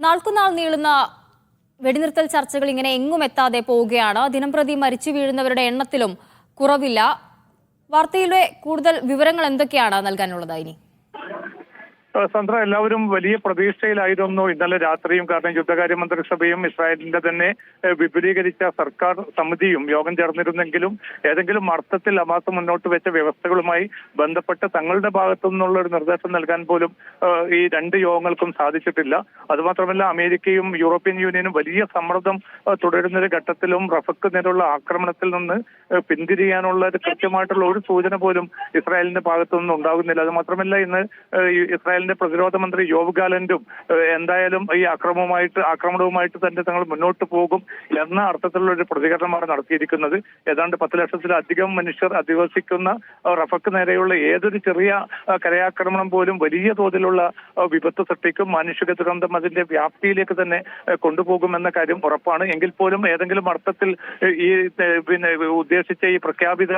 നാൾക്കുനാൾ നീളുന്ന വെടിനിർത്തൽ ചർച്ചകൾ ഇങ്ങനെ എങ്ങും എത്താതെ പോവുകയാണ്. ദിനംപ്രതി മരിച്ചു വീഴുന്നവരുടെ എണ്ണത്തിലും കുറവില്ല. വാർത്തയിലെ കൂടുതൽ വിവരങ്ങൾ എന്തൊക്കെയാണ് നൽകാനുള്ളത് ഇനി സന്ദ്ര എല്ലാവരും വലിയ പ്രതീക്ഷയിലായിരുന്നു. ഇന്നലെ രാത്രിയും കാരണം യുദ്ധകാര്യ മന്ത്രിസഭയും ഇസ്രായേലിന്റെ തന്നെ വിപുലീകരിച്ച സർക്കാർ സമിതിയും യോഗം ചേർന്നിരുന്നെങ്കിലും ഏതെങ്കിലും അർത്ഥത്തിൽ അമാസ് മുന്നോട്ട് വെച്ച വ്യവസ്ഥകളുമായി ബന്ധപ്പെട്ട് തങ്ങളുടെ ഭാഗത്തു നിന്നുള്ള ഒരു നിർദ്ദേശം നൽകാൻ പോലും ഈ രണ്ട് യോഗങ്ങൾക്കും സാധിച്ചിട്ടില്ല. അതുമാത്രമല്ല അമേരിക്കയും യൂറോപ്യൻ യൂണിയനും വലിയ സമ്മർദ്ദം തുടരുന്ന ഒരു ഘട്ടത്തിലും റഫക്ക് നേരെയുള്ള ആക്രമണത്തിൽ നിന്ന് പിന്തിരിയാനുള്ള കൃത്യമായിട്ടുള്ള ഒരു സൂചന പോലും ഇസ്രായേലിന്റെ ഭാഗത്തു നിന്ന് ഉണ്ടാകുന്നില്ല. അതുമാത്രമല്ല ഇന്ന് ഈ ഇസ്രായേലിന്റെ പ്രതിരോധ മന്ത്രി യോവ് ഗാലന്റും എന്തായാലും ഈ അക്രമവുമായിട്ട് ആക്രമണവുമായിട്ട് തന്നെ തങ്ങൾ മുന്നോട്ട് പോകും എന്ന അർത്ഥത്തിലുള്ള ഒരു പ്രതികരണമാണ് നടത്തിയിരിക്കുന്നത്. ഏതാണ്ട് പത്ത് ലക്ഷത്തിലധികം മനുഷ്യർ അധിവസിക്കുന്ന റഫക്ക് നേരെയുള്ള ഏതൊരു ചെറിയ കരയാക്രമണം പോലും വലിയ തോതിലുള്ള വിപത്ത് സൃഷ്ടിക്കും. മാനുഷിക ദുരന്തം അതിന്റെ വ്യാപ്തിയിലേക്ക് തന്നെ കൊണ്ടുപോകുമെന്ന കാര്യം ഉറപ്പാണ്. എങ്കിൽ പോലും ഏതെങ്കിലും അർത്ഥത്തിൽ ഈ പിന്നെ ഉദ്ദേശിച്ച ഈ പ്രഖ്യാപിത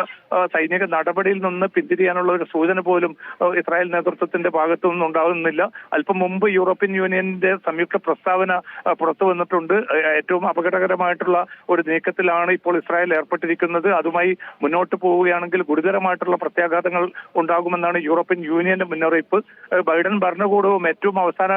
സൈനിക നടപടിയിൽ നിന്ന് പിന്തിരിയാനുള്ള ഒരു സൂചന പോലും ഇസ്രായേൽ നേതൃത്വത്തിന്റെ ഭാഗത്തു നിന്നും ഉണ്ടാകുന്നില്ല അല്പം മുമ്പ് യൂറോപ്യൻ യൂണിയന്റെ സംയുക്ത പ്രസ്താവന പുറത്തു വന്നിട്ടുണ്ട്. ഏറ്റവും അപകടകരമായിട്ടുള്ള ഒരു നീക്കത്തിലാണ് ഇപ്പോൾ ഇസ്രായേൽ ഏർപ്പെട്ടിരിക്കുന്നത്. അതുമായി മുന്നോട്ട് പോവുകയാണെങ്കിൽ ഗുരുതരമായിട്ടുള്ള പ്രത്യാഘാതങ്ങൾ ഉണ്ടാകുമെന്നാണ് യൂറോപ്യൻ യൂണിയന്റെ മുന്നറിയിപ്പ്. ബൈഡൻ ഭരണകൂടവും ഏറ്റവും അവസാന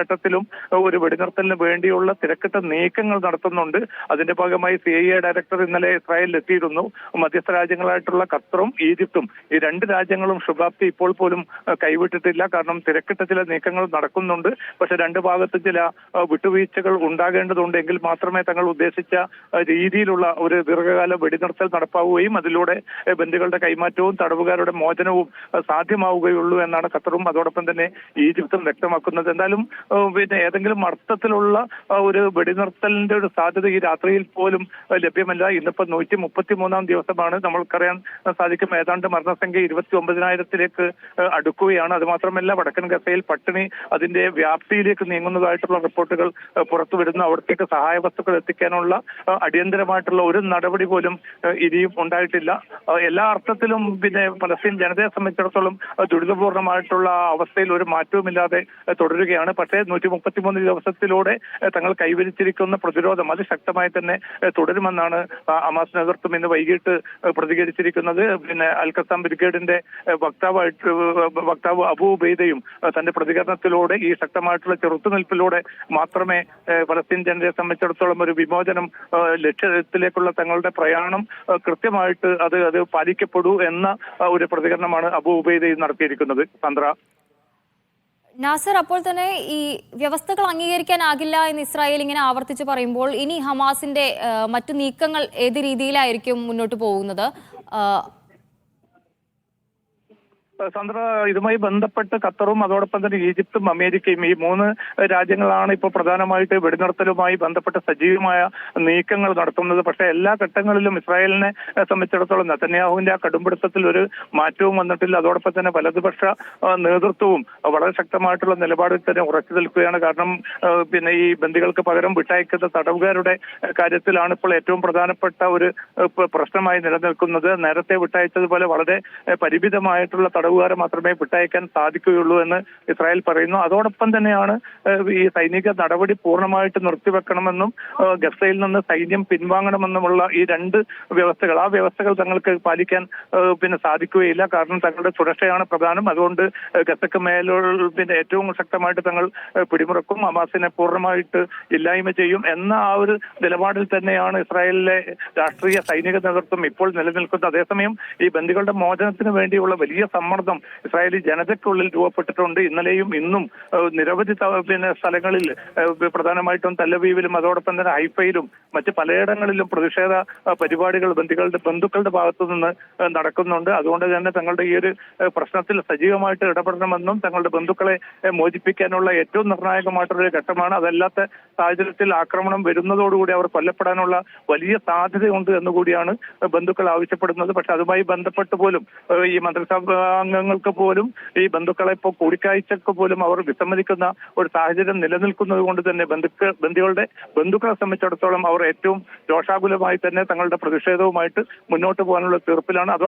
ഘട്ടത്തിലും ഒരു വെടിനിർത്തലിന് വേണ്ടിയുള്ള തിരക്കിട്ട നീക്കങ്ങൾ നടത്തുന്നുണ്ട്. അതിന്റെ ഭാഗമായി സി ഐ എ ഡയറക്ടർ ഇന്നലെ ഇസ്രായേലിൽ എത്തിയിരുന്നു. മധ്യസ്ഥ രാജ്യങ്ങളായിട്ടുള്ള ഖത്തറും ഈജിപ്തും ഈ രണ്ട് രാജ്യങ്ങളും ശുഭാപ്തി ഇപ്പോൾ പോലും കൈവിട്ടിട്ടില്ല. കാരണം തിരക്കിട്ട ചില നീക്കങ്ങൾ നടക്കുന്നുണ്ട്. പക്ഷെ രണ്ട് ഭാഗത്ത് ചില വിട്ടുവീഴ്ചകൾ ഉണ്ടാകേണ്ടതുണ്ട്. എങ്കിൽ മാത്രമേ തങ്ങൾ ഉദ്ദേശിച്ച രീതിയിലുള്ള ഒരു ദീർഘകാല വെടിനിർത്തൽ നടപ്പാവുകയും അതിലൂടെ ബന്ധുക്കളുടെ കൈമാറ്റവും തടവുകാരുടെ മോചനവും സാധ്യമാവുകയുള്ളൂ എന്നാണ് ഖത്തറും അതോടൊപ്പം തന്നെ ഈജിപ്തും വ്യക്തമാക്കുന്നത്. എന്തായാലും പിന്നെ ഏതെങ്കിലും അർത്ഥത്തിലുള്ള ഒരു വെടിനിർത്തലിന്റെ ഒരു സാധ്യത ഈ രാത്രിയിൽ പോലും ലഭ്യമല്ല. ഇന്നിപ്പോ നൂറ്റി മുപ്പത്തി മൂന്നാം ദിവസമാണ്. നമ്മൾക്കറിയാൻ സാധിക്കും ഏതാണ്ട് മരണസംഖ്യ ഇരുപത്തി ഒമ്പതിനായിരത്തിലേക്ക് അടുക്കുകയാണ്. അത് മാത്രമല്ല വടക്കൻ ഗസയിൽ പട്ടിണി അതിന്റെ വ്യാപ്തിയിലേക്ക് നീങ്ങുന്നതായിട്ടുള്ള റിപ്പോർട്ടുകൾ പുറത്തു വരുന്നു അവിടത്തേക്ക് സഹായ വസ്തുക്കൾ എത്തിക്കാനുള്ള അടിയന്തരമായിട്ടുള്ള ഒരു നടപടി പോലും ഇനിയും ഉണ്ടായിട്ടില്ല. എല്ലാ അർത്ഥത്തിലും പിന്നെ പലസ്തീൻ ജനതയെ സംബന്ധിച്ചിടത്തോളം ദുരിതപൂർണമായിട്ടുള്ള അവസ്ഥയിൽ ഒരു മാറ്റവുമില്ലാതെ തുടരുകയാണ്. പക്ഷേ നൂറ്റി മുപ്പത്തിമൂന്ന് ദിവസത്തിലൂടെ തങ്ങൾ കൈവരിച്ചിരിക്കുന്ന പ്രതിരോധം അത് ശക്തമായി തന്നെ തുടരുമെന്നാണ് അമാസ് നേതൃത്വം ഇന്ന് വൈകിട്ട് പ്രതികരിച്ചിരിക്കുന്നത്. പിന്നെ അൽക്കസാം ബ്രിഗേഡിന്റെ വക്താവായിട്ട് വക്താവ് അബു ഉബൈദയും തന്റെ പ്രതികരണത്തിലൂടെ ഈ ശക്തമായിട്ടുള്ള ചെറുത്തുനിൽപ്പിലൂടെ മാത്രമേ ഫലസ്തീൻ ജനതയെ സംബന്ധിച്ചിടത്തോളം ഒരു വിമോചനം ലക്ഷ്യത്തിലേക്കുള്ള തങ്ങളുടെ പ്രയാണം കൃത്യമായിട്ട് അത് അത് പാലിക്കപ്പെടൂ എന്ന ഒരു പ്രതികരണമാണ് അബു ഉബൈദ് നടത്തിയിരിക്കുന്നത്. സന്ദ്ര നാസർ അപ്പോൾ തന്നെ ഈ വ്യവസ്ഥകൾ അംഗീകരിക്കാനാകില്ല എന്ന് ഇസ്രായേൽ ഇങ്ങനെ ആവർത്തിച്ച് പറയുമ്പോൾ ഇനി ഹമാസിന്റെ മറ്റു നീക്കങ്ങൾ ഏത് രീതിയിലായിരിക്കും മുന്നോട്ട് പോകുന്നത്? ആ, ഇതുമായി ബന്ധപ്പെട്ട് ഖത്തറും അതോടൊപ്പം തന്നെ ഈജിപ്തും അമേരിക്കയും ഈ മൂന്ന് രാജ്യങ്ങളാണ് ഇപ്പോൾ പ്രധാനമായിട്ട് വെടിനിർത്തലുമായി ബന്ധപ്പെട്ട സജീവമായ നീക്കങ്ങൾ നടത്തുന്നത്. പക്ഷെ എല്ലാ ഘട്ടങ്ങളിലും ഇസ്രായേലിനെ സംബന്ധിച്ചിടത്തോളം നെതന്യാഹുവിന്റെ ആ കടുംപിടുത്തത്തിൽ ഒരു മാറ്റവും വന്നിട്ടില്ല. അതോടൊപ്പം തന്നെ വലതുപക്ഷ നേതൃത്വവും വളരെ ശക്തമായിട്ടുള്ള നിലപാടിൽ തന്നെ ഉറച്ചു നിൽക്കുകയാണ്. കാരണം പിന്നെ ഈ ബന്ദികൾക്ക് പകരം വിട്ടയക്കുന്ന തടവുകാരുടെ കാര്യത്തിലാണ് ഇപ്പോൾ ഏറ്റവും പ്രധാനപ്പെട്ട ഒരു പ്രശ്നമായി നിലനിൽക്കുന്നത്. നേരത്തെ വിട്ടയച്ചതുപോലെ വളരെ പരിമിതമായിട്ടുള്ള പരിമിതമായിട്ടുള്ള തടവുകാരെ മാത്രമേ വിട്ടയക്കാൻ സാധിക്കുകയുള്ളൂ എന്ന് ഇസ്രായേൽ പറയുന്നു. അതോടൊപ്പം തന്നെയാണ് ഈ സൈനിക നടപടി പൂർണമായിട്ട് നിർത്തിവെക്കണമെന്നും ഗസയിൽ നിന്ന് സൈന്യം പിൻവാങ്ങണമെന്നുമുള്ള ഈ രണ്ട് വ്യവസ്ഥകൾ ആ വ്യവസ്ഥകൾ തങ്ങൾക്ക് പാലിക്കാൻ പിന്നെ സാധിക്കുകയില്ല. കാരണം തങ്ങളുടെ സുരക്ഷയാണ് പ്രധാനം. അതുകൊണ്ട് ഗസക്ക് മേലുള്ള പിന്നെ ഏറ്റവും ശക്തമായിട്ട് തങ്ങൾ പിടിമുറക്കും. ഹമാസിനെ പൂർണമായിട്ട് ഇല്ലായ്മ ചെയ്യും എന്ന ആ ഒരു നിലപാടിൽ തന്നെയാണ് ഇസ്രായേലിലെ രാഷ്ട്രീയ സൈനിക നേതൃത്വം ഇപ്പോൾ നിലനിൽക്കുന്നത്. അതേസമയം ഈ ബന്ദികളുടെ മോചനത്തിന് വേണ്ടിയുള്ള വലിയ സമ്മർദ്ദം ഇസ്രായേലി ജനതയ്ക്കുള്ളിൽ രൂപപ്പെട്ടിട്ടുണ്ട്. ഇന്നലെയും ഇന്നും നിരവധി പിന്നെ സ്ഥലങ്ങളിൽ പ്രധാനമായിട്ടും തല്ലവീവിലും അതോടൊപ്പം തന്നെ ഹൈഫയിലും മറ്റ് പലയിടങ്ങളിലും പ്രതിഷേധ പരിപാടികൾ ബന്ധുക്കളുടെ ബന്ധുക്കളുടെ ഭാഗത്തു നിന്ന് നടക്കുന്നുണ്ട്. അതുകൊണ്ട് തന്നെ തങ്ങളുടെ ഈ ഒരു പ്രശ്നത്തിൽ സജീവമായിട്ട് ഇടപെടണമെന്നും തങ്ങളുടെ ബന്ധുക്കളെ മോചിപ്പിക്കാനുള്ള ഏറ്റവും നിർണായകമായിട്ടുള്ള ഘട്ടമാണ്. അതല്ലാത്ത സാഹചര്യത്തിൽ ആക്രമണം വരുന്നതോടുകൂടി അവർ കൊല്ലപ്പെടാനുള്ള വലിയ സാധ്യതയുണ്ട് എന്നുകൂടിയാണ് ബന്ധുക്കൾ ആവശ്യപ്പെടുന്നത്. പക്ഷെ അതുമായി ബന്ധപ്പെട്ട് പോലും ഈ മന്ത്രിസഭ അംഗങ്ങൾക്ക് പോലും ഈ ബന്ധുക്കളെ ഇപ്പോൾ കൂടിക്കാഴ്ചക്ക് പോലും അവർ വിസമ്മതിക്കുന്ന ഒരു സാഹചര്യം നിലനിൽക്കുന്നത് കൊണ്ട് തന്നെ ബന്ധുക്കൾ ബന്ധുക്കളുടെ ബന്ധുക്കളെ സംബന്ധിച്ചിടത്തോളം അവർ ഏറ്റവും രോഷാകുലമായി തന്നെ തങ്ങളുടെ പ്രതിഷേധവുമായിട്ട് മുന്നോട്ട് പോകാനുള്ള തീർപ്പിലാണ്. അത്